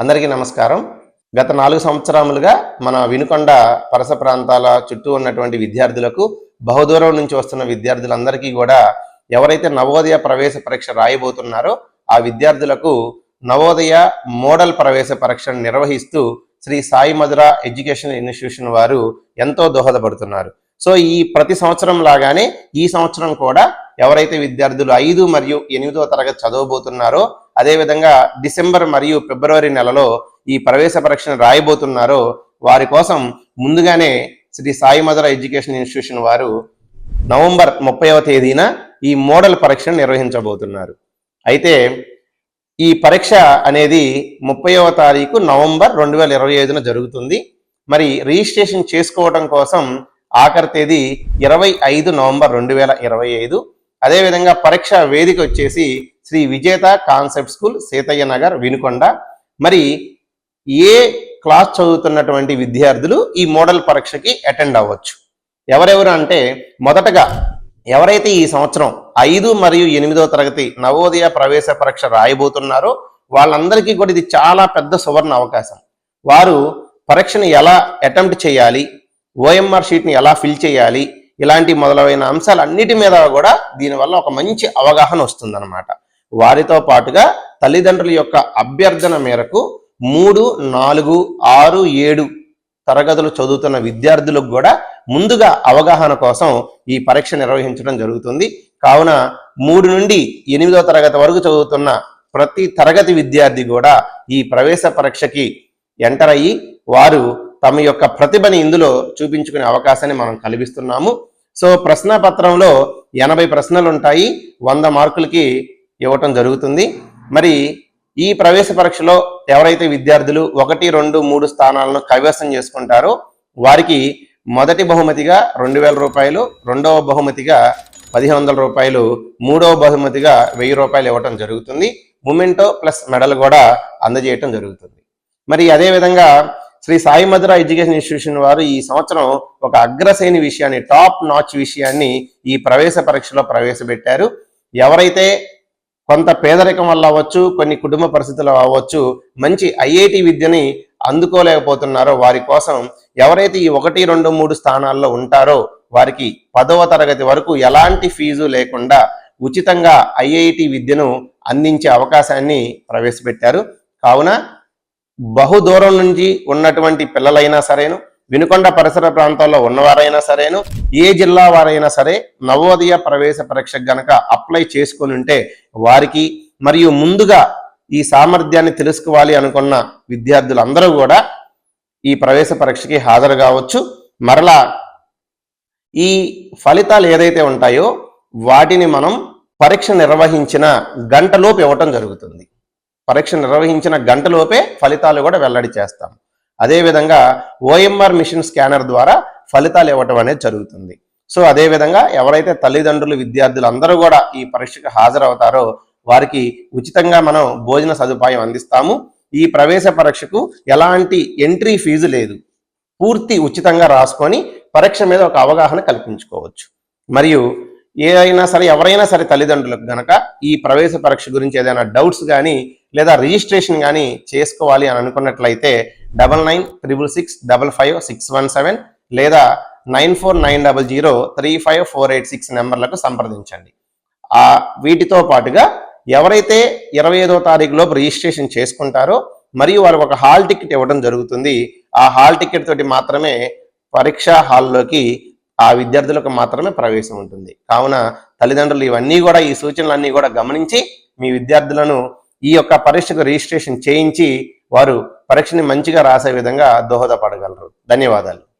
అందరికీ నమస్కారం. గత నాలుగు సంవత్సరములుగా మన వినుకొండ పరస ప్రాంతాల చుట్టూ ఉన్నటువంటి విద్యార్థులకు బహుదూరం నుంచి వస్తున్న విద్యార్థులందరికీ కూడా ఎవరైతే నవోదయ ప్రవేశ పరీక్ష రాయబోతున్నారో ఆ విద్యార్థులకు నవోదయ మోడల్ ప్రవేశ పరీక్షను నిర్వహిస్తూ శ్రీ సాయి మధుర ఎడ్యుకేషన్ ఇన్స్టిట్యూషన్ వారు ఎంతో దోహదపడుతున్నారు. సో ఈ ప్రతి సంవత్సరం లాగానే ఈ సంవత్సరం కూడా ఎవరైతే విద్యార్థులు ఐదు మరియు ఎనిమిదో తరగతి చదవబోతున్నారో అదేవిధంగా డిసెంబర్ మరియు ఫిబ్రవరి నెలలో ఈ ప్రవేశ పరీక్షను రాయబోతున్నారో వారి కోసం ముందుగానే శ్రీ సాయి మధుర ఎడ్యుకేషన్ ఇన్స్టిట్యూషన్ వారు నవంబర్ ముప్పైవ తేదీన ఈ మోడల్ పరీక్షను నిర్వహించబోతున్నారు. అయితే ఈ పరీక్ష అనేది ముప్పైవ తారీఖు నవంబర్ రెండు వేల ఇరవై ఐదున జరుగుతుంది. మరి రిజిస్ట్రేషన్ చేసుకోవడం కోసం ఆఖరి తేదీ ఇరవై ఐదు నవంబర్ రెండు వేల ఇరవై ఐదు. అదేవిధంగా పరీక్ష వేదిక వచ్చేసి శ్రీ విజేత కాన్సెప్ట్ స్కూల్ సీతయ్య నగర్ వినుకొండ. మరి ఏ క్లాస్ చదువుతున్నటువంటి విద్యార్థులు ఈ మోడల్ పరీక్షకి అటెండ్ అవ్వచ్చు? ఎవరెవరు అంటే మొదటగా ఎవరైతే ఈ సంవత్సరం ఐదు మరియు ఎనిమిదో తరగతి నవోదయ ప్రవేశ పరీక్ష రాయబోతున్నారో వాళ్ళందరికీ కూడా ఇది చాలా పెద్ద సువర్ణ అవకాశం. వారు పరీక్షను ఎలా అటెంప్ట్ చేయాలి? ఓఎంఆర్ షీట్ని ఎలా ఫిల్ చేయాలి? ఇలాంటి మొదలైన అంశాలన్నిటి మీద కూడా దీనివల్ల ఒక మంచి అవగాహన వస్తుందన్నమాట. వారితో పాటుగా తల్లిదండ్రుల యొక్క అభ్యర్థన మేరకు మూడు నాలుగు ఆరు ఏడు తరగతులు చదువుతున్న విద్యార్థులకు కూడా ముందుగా అవగాహన కోసం ఈ పరీక్ష నిర్వహించడం జరుగుతుంది. కావున మూడు నుండి ఎనిమిదో తరగతి వరకు చదువుతున్న ప్రతి తరగతి విద్యార్థి కూడా ఈ ప్రవేశ పరీక్షకి ఎంటర్ అయ్యి వారు తమ యొక్క ప్రతిభని ఇందులో చూపించుకునే అవకాశాన్ని మనం కల్పిస్తున్నాము. సో ప్రశ్న పత్రంలో ఎనభై ప్రశ్నలు ఉంటాయి వంద మార్కులకి ఇవ్వటం జరుగుతుంది. మరి ఈ ప్రవేశ పరీక్షలో ఎవరైతే విద్యార్థులు ఒకటి రెండు మూడు స్థానాలను కైవసం చేసుకుంటారో వారికి మొదటి బహుమతిగా రెండు వేల రూపాయలు రెండవ బహుమతిగా పదిహేను వందల రూపాయలు మూడవ బహుమతిగా వెయ్యి రూపాయలు ఇవ్వటం జరుగుతుంది. మూమెంటో ప్లస్ మెడల్ కూడా అందజేయటం జరుగుతుంది. మరి అదేవిధంగా శ్రీ సాయి మధుర ఎడ్యుకేషన్ ఇన్స్టిట్యూషన్ వారు ఈ సంవత్సరం ఒక అగ్రశ్రేణి విషయాన్ని టాప్ నాచ్ విషయాన్ని ఈ ప్రవేశ పరీక్షలో ప్రవేశపెట్టారు. ఎవరైతే కొంత పేదరికం వల్ల అవ్వచ్చు కొన్ని కుటుంబ పరిస్థితులు అవ్వచ్చు మంచి ఐఐటి విద్యని అందుకోలేకపోతున్నారో వారి కోసం ఎవరైతే ఈ ఒకటి రెండు మూడు స్థానాల్లో ఉంటారో వారికి పదవ తరగతి వరకు ఎలాంటి ఫీజు లేకుండా ఉచితంగా ఐఐటి విద్యను అందించే అవకాశాన్ని ప్రవేశపెట్టారు. కావున బహుదూరం నుంచి ఉన్నటువంటి పిల్లలైనా సరేను వినుకొండ పరిసర ప్రాంతాల్లో ఉన్నవారైనా సరేను ఏ జిల్లా వారైనా సరే నవోదయ ప్రవేశ పరీక్ష గనక అప్లై చేసుకుని ఉంటే వారికి మరియు ముందుగా ఈ సామర్థ్యాన్ని తెలుసుకోవాలి అనుకున్న విద్యార్థులందరూ కూడా ఈ ప్రవేశ పరీక్షకి హాజరు కావచ్చు. మరలా ఈ ఫలితాలు ఏదైతే ఉంటాయో వాటిని మనం పరీక్ష నిర్వహించిన గంటలోపు ఇవ్వటం జరుగుతుంది. పరీక్ష నిర్వహించిన గంటలోపే ఫలితాలు కూడా వెల్లడి చేస్తాం. అదేవిధంగా ఓఎంఆర్ మిషన్ స్కానర్ ద్వారా ఫలితాలు ఇవ్వటం అనేది జరుగుతుంది. సో అదేవిధంగా ఎవరైతే తల్లిదండ్రులు విద్యార్థులు అందరూ కూడా ఈ పరీక్షకు హాజరవుతారో వారికి ఉచితంగా మనం భోజన సదుపాయం అందిస్తాము. ఈ ప్రవేశ పరీక్షకు ఎలాంటి ఎంట్రీ ఫీజు లేదు. పూర్తి ఉచితంగా రాసుకొని పరీక్ష మీద ఒక అవగాహన కల్పించుకోవచ్చు. మరియు ఏదైనా సరే ఎవరైనా సరే తల్లిదండ్రులకు గనక ఈ ప్రవేశ పరీక్ష గురించి ఏదైనా డౌట్స్ కానీ లేదా రిజిస్ట్రేషన్ కానీ చేసుకోవాలి అని అనుకున్నట్లయితే double nine triple six double five six one seven లేదా nine four nine double zero three five four eight six నెంబర్లకు సంప్రదించండి. ఆ వీటితో పాటుగా ఎవరైతే ఇరవై ఐదో తారీఖులోపు రిజిస్ట్రేషన్ చేసుకుంటారో మరియు వారు ఒక హాల్ టికెట్ ఇవ్వడం జరుగుతుంది ఆ హాల్ టికెట్ తోటి మాత్రమే పరీక్షా హాల్లోకి ఆ విద్యార్థులకు మాత్రమే ప్రవేశం ఉంటుంది. కావున తల్లిదండ్రులు ఇవన్నీ కూడా ఈ సూచనలన్నీ కూడా గమనించి మీ విద్యార్థులను ఈ యొక్క పరీక్షకు రిజిస్ట్రేషన్ చేయించి వారు పరీక్షని మంచిగా రాసే విధంగా దోహదపడగలరు. ధన్యవాదాలు.